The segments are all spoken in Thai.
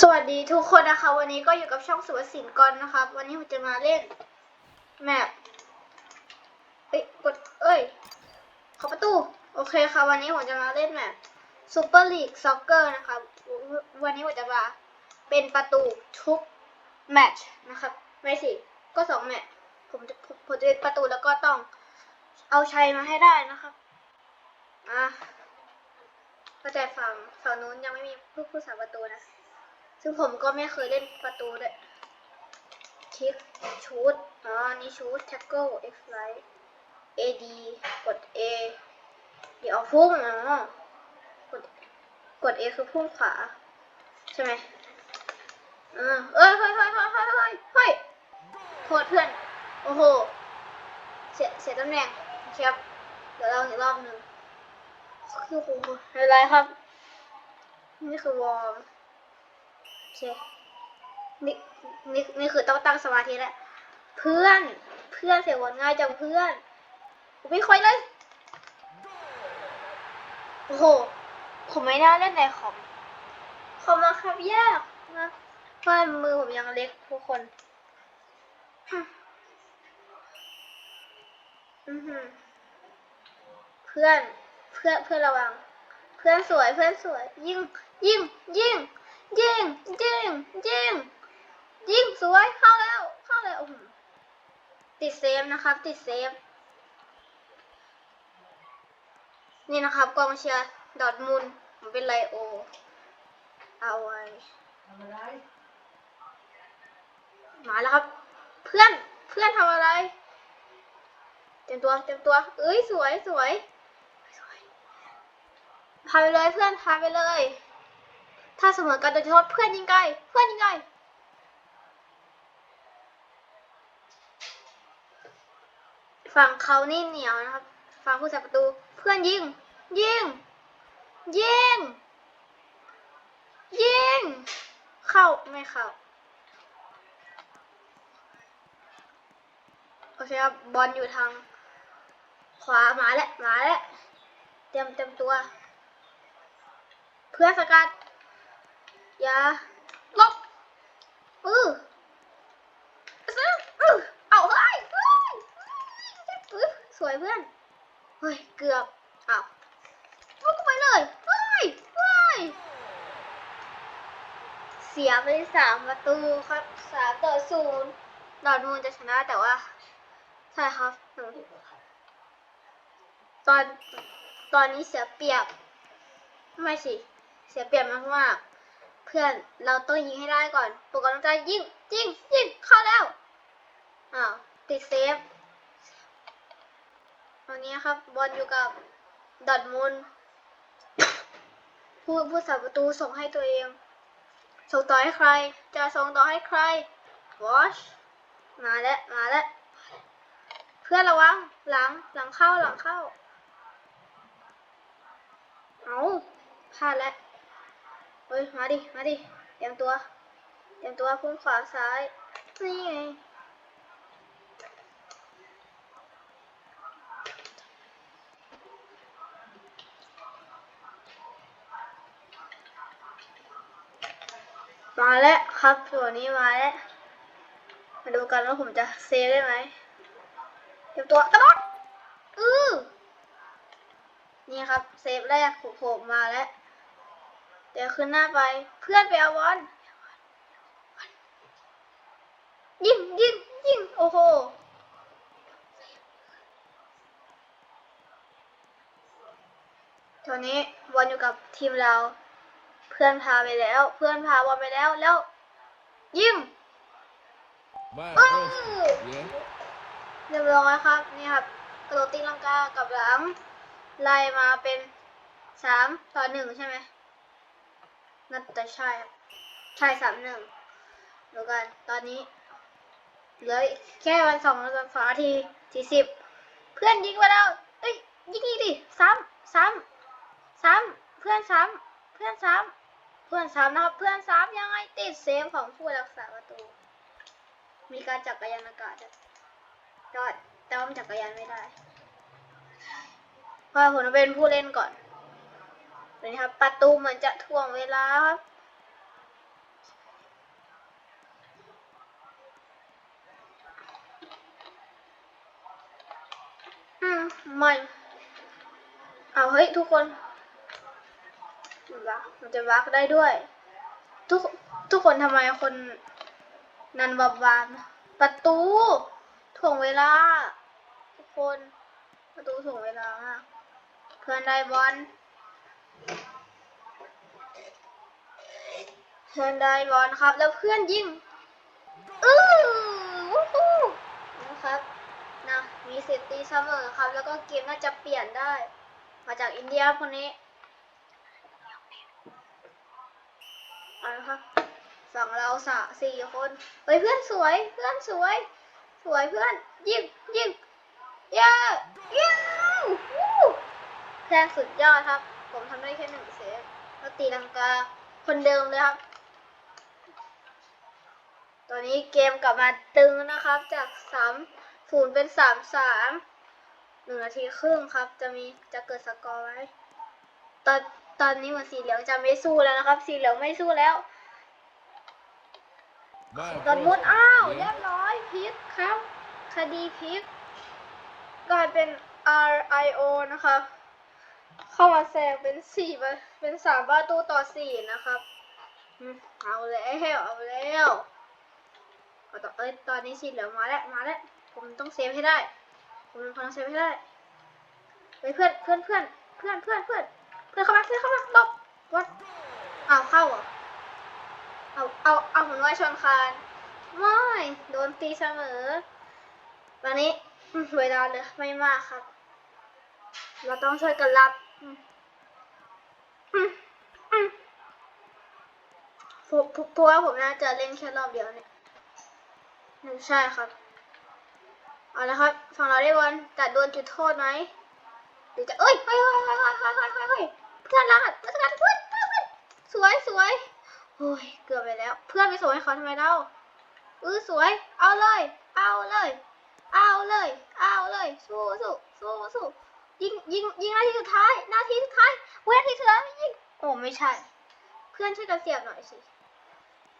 สวัสดีทุกคนนะคะ วันนี้ก็อยู่กับช่องสุวสินกรนะครับ วันนี้ผมจะมาเล่นแมปเอ้ยกดเอ้ยเขอประตู โอเคค่ะ วันนี้ผมจะมาเล่นแมปซูเปอร์ลีกซ็อกเกอร์นะครับวันนี้ผมจะมาเป็นประตูทุกแมตช์นะครับไม่สิก็สองแมตช์ผมจะผมผมจะเป็นประตูแล้วก็ต้องเอาชัยมาให้ได้นะครับอะ ก็แต่ฝั่งฝั่งนู้นยังไม่มีผู้ผู้สาประตูนะ ซึ่งผมก็ไม่เคยเล่นประตูด้วยคิกชูดอ๋อ นี่ชูดแท็กเกิลเอฟไลท์เอดีกด A เดี๋ยวพุ่งอ๋อกดกด A คือพุ่งขวา ใช่ไหมเออเอ้ยเฮ้ยเฮ้ยเฮ้ยเฮ้ยเฮ้ยเฮ้ยโทษเพื่อน โอ้โห เสียเสียตำแหน่งครับเดี๋ยวเราอีกรอบหนึ่ง คือโอ้โหอะไรครับ นี่คือวอร์มโอเคนี่นี่นี่คือต้องตั้งสมาธิแล้วเพื่อนเพื่อนเสียวนง่ายจังเพื่อนผมไม่ค่อยเลยโอ้โหผมไม่น่าเล่นในคอมคอมมาครับยากนะเพราะมือผมยังเล็กทุกคนอือหือเพื่อน เพื่อนเพื่อนระวัง เพื่อนสวยเพื่อนสวย ยิงยิงยิงยิงยิงยิงยิงสวยเข้าแล้วเข้าแล้วอื้อหือติดเซฟนะครับ ติดเซฟนี่นะครับกองเชียร์ดอร์ทมุนด์ผมเป็นไลโอ เอาไว้ทำอะไรมาแล้วครับ เพื่อนเพื่อนทำอะไร เต็มตัวเต็มตัว เอ้ยสวยสวยสวย พาไปเลยเพื่อนพาไปเลย ถ้าเสมอกันโดยเฉพาะเพื่อนยิงไกลเพื่อนยิงไกลฝั่งเขานี่เหนียวนะครับฝั่งผู้สับประตูเพื่อนยิง ยิง ยิง ยิง เข้าไม่เข้าโอเคครับบอลอยู่ทาง ขวามาแล้วมาแล้วเตรียมเตรียมตัว เพื่อสกัด อย่าลบอือซื้ออือเอาเฮ้ยเฮ้ยเฮ้ยสวยเพื่อน เฮ้ย เกือบอ้าวลุกไปเลย เฮ้ย เฮ้ย เสียไปสามประตูครับสามต่อศูนย์ดอร์ทมูลจะชนะแต่ว่า ใช่ครับ ตอนตอนนี้เสียเปรียบ ไม่สิ สียเปรียบมากมากๆ เพื่อนเราต้องยิงให้ได้ก่อนปกกำลังใจยิงยิงยิงเข้าแล้วอ้าวติดเซฟตอนนี้ครับบอลอยู่กับดอร์ทมุนด์ผู้ผู้สาประตูส่งให้ตัวเอง ส่งต่อให้ใคร จะส่งต่อให้ใครวอชมาแล้วมาแล้วเพื่อนระวังหลังหลังเข้าหลังเข้า เอาพลาดแล้ว ฮ้ยมาดิมาดิเตรียมตัวเตรียมตัวพุ่งขวาซ้ายนี่ไงมาแล้วครับตัวนี้มาแล้ว มาดูกันว่าผมจะเซฟได้ไหมเตรียมตัวกระโดดอือนี่ครับ เซฟแรกผมโผล่มาแล้ว เดี๋ยวขึ้นหน้าไป เพื่อนไปเอาบอลยิงยิงยิงโอ้โหตอนนี้บอลอยู่กับทีมเรา เพื่อนพาไปแล้ว เพื่อนพาบอลไปแล้วแล้ว ยิง My Oh! broski, yeah? เรียบร้อยครับ นี่ครับ กระโดดตีลังกากับหลัง ไล่มาเป็นสามต่อหนึ่งใช่ไหม น่าจะใช่ครับใช่สามหนึ่งดูกันตอนนี้เหลือแค่วันสองวันสองนาทีสี่สิบเพื่อนยิงไปแล้วเอ้ยยิงอีกดิซ้ำซ้ำซ้ำเพื่อนซ้ำเพื่อนซ้ำเพื่อนซ้ำนะครับเพื่อนซ้ำยังไงติดเซฟของผู้รักษาประตู มีการจักรยานอากาศยอดแต่ว่าจักรยานไม่ได้เพราะผมเป็นผู้เล่นก่อน นี่ครับ ประตูเหมือนจะถ่วงเวลาครับอืมไม่เอาเฮ้ยทุกคนวักมันจะวักได้ด้วย ทุกทุกคนทำไมคนนันบับบานประตูถ่วงเวลา ทุกคนประตูถ่วงเวลามากเพื่อนได้บอล เพื่อนได้บอลครับ แล้วเพื่อนยิงอื้อวู้ฮู้นะครับนะมีสิทธิ์ตีเสมอครับ แล้วก็เกมน่าจะเปลี่ยนได้ มาจากอินเดียคนนี้เอาละครับฝั่งเราสะสี่คนเฮ้ยเพื่อนสวยเพื่อนสวย สวยเพื่อนยิงยิงเย้เย้วู้แทงสุดยอดครับ ผมทำได้แค่หนึ่งเซฟแล้วตีลังกาคนเดิมเลยครับ ตอนนี้เกมกลับมาตึงนะครับ จากสามศูนย์เป็นสามสามหนึ่งนาทีครึ่งครับ จะมีจะเกิดสกอร์ไหมตอนตอนนี้เหมือนสีเหลืองจะไม่สู้แล้วนะครับ สีเหลืองไม่สู้แล้ว My ดอนมุดอ้าวเรียบร้อยพิกครับ คดีพิกกลายเป็น R I O นะครับ เข้ามาแซงเป็นสี่เป็นสามประตูต่อสี่นะครับเอาแล้วเอาแล้วอต่อเอ้ยตอนนี้สีเหลืองมาแล้วมาแล้วผมต้องเซฟให้ได้ผมต้องเซฟให้ได้เฮ้ยเพื่อนเพื่อนเพื่อนเพื่อนเพื่อนเพื่อนเพื่อนเข้ามาเพื่อนเข้ามาลบวัดเอาเข้าเหรอเอาเอาเอาเหมือนว่าชนคานไม่โดนตีเสมอตอนนี้เวลาเหลยไม่มากครับ เราต้องช่วยกันรับ พราะว่าผมน่าจะเล่นแค่รอบเดียวเนี่ยใช่ครับ เอาละครับฝั่งเราได้บอลแต่โดนจุดโทษไหมหรือจะเอ้ยเฮ้ยเฮ้ยเฮ้ยเฮ้ยเฮ้ยเฮ้ยเพื่อนรักเพื่อนรักเพื่อนเพื่อนสวยสวยโอ้ยเกือบไปแล้ว เพื่อนไปสวยเขาทำไมเล่าอือสวย เอาเลย เอาเลย เอาเลย เอาเลย สู้สู้สู้สู้ ยิงยิงยิงนาทีสุดท้ายนาทีสุดท้ายเวทีสุดท้ายยิงโอ้ไม่ใช่ เพื่อนช่วยกันเสียบหน่อยสิ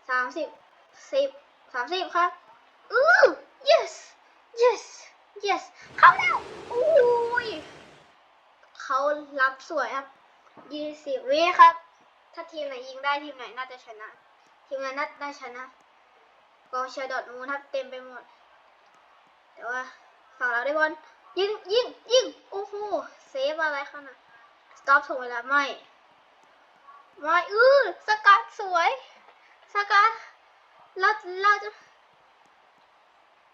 สามสิบสิบสามสิบครับอือ yes yes yes เข้าแล้วโอ้ยเขารับสวยครับยี่สิบวิครับ ถ้าทีมไหนยิงได้ทีมไหนน่าจะชนะ ทีมนั้นน่าได้ชนะกองเชียร์ดอร์ทมูลครับเต็มไปหมด แต่ว่าฝั่งเราได้บอล ยิงยิงยิงโอ้โหเซฟอะไรขนาดสต็อปถูกเวลาไม่ไม่อื้อสกัดสวยสกัดเราเราจะ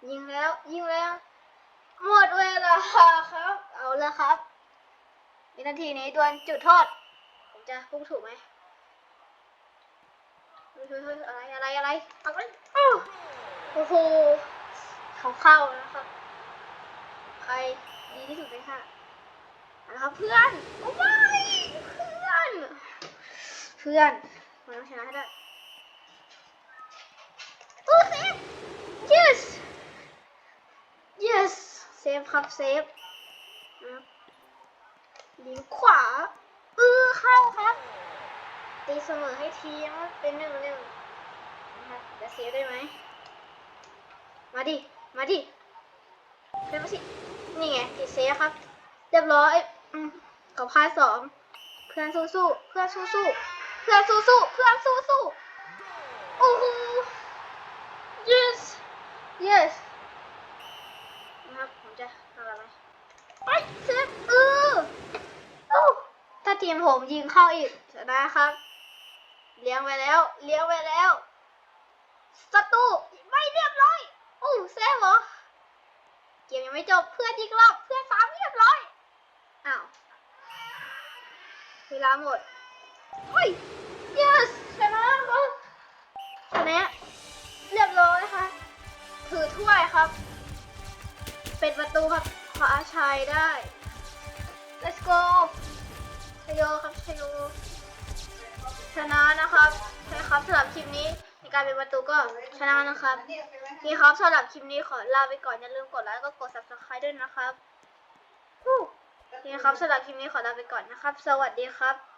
ยิงแล้วยิงแล้ว หมดเวลาครับ เอาละครับวินาทีนี้ดวลจุดโทษผมจะพุ่งถูกไหมเฮ้ยอะไรอะไรอะไรเอาไปอ้าวโอ้โหเขาเข้านะครับ ใครดีที่สุดเลยค่ะเอาละครับเพื่อนโอ้ยเพื่อน เพื่อนมันต้องชนะให้ได้โอ้เซฟ yes yes เซฟครับเซฟนะครับขวาเออเข้าครับตีเสมอให้ทีมว่าเป็นหนึ่งหนึ่งนะครับจะเซฟได้ไหมมาดิ มาดิเร็วมาสิ นี่ไงติดเซฟครับ เรียบร้อยอกับค่ายสอง เพื่อนสู้สู้เพื่อนสู้สู้เพื่อนสู้สู้เพื่อนสู้สู้โอ้โห yes yes นะครับผมจะทำอะไรไหมไปเซฟเออโอ้ถ้าทีมผมยิงเข้าอีกชนะครับ เลี้ยงไปแล้ว เลี้ยงไปแล้วศัตรูไม่เรียบร้อยโอ้เซฟเหรอ เกมยังไม่จบเพื่อนยิงรอบเพื่อนสามเรียบร้อยอ้าวเวลาหมดเฮ้ย yes ชนะครับชนะเรียบร้อยค่ะถือถ้วยครับ เป็นประตูครับคว้าชัยได้ let's go ชโยครับชโยชนะนะครับใช่ครับสำหรับคลิปนี้ในการเป็นประตูก็ชนะนะครับ นี่ครับสำหรับคลิปนี้ขอลาไปก่อน อย่าลืมกดไลค์ก็กด subscribe ด้วยนะครับนี่ครับสำหรับคลิปนี้ขอลาไปก่อนนะครับ สวัสดีครับ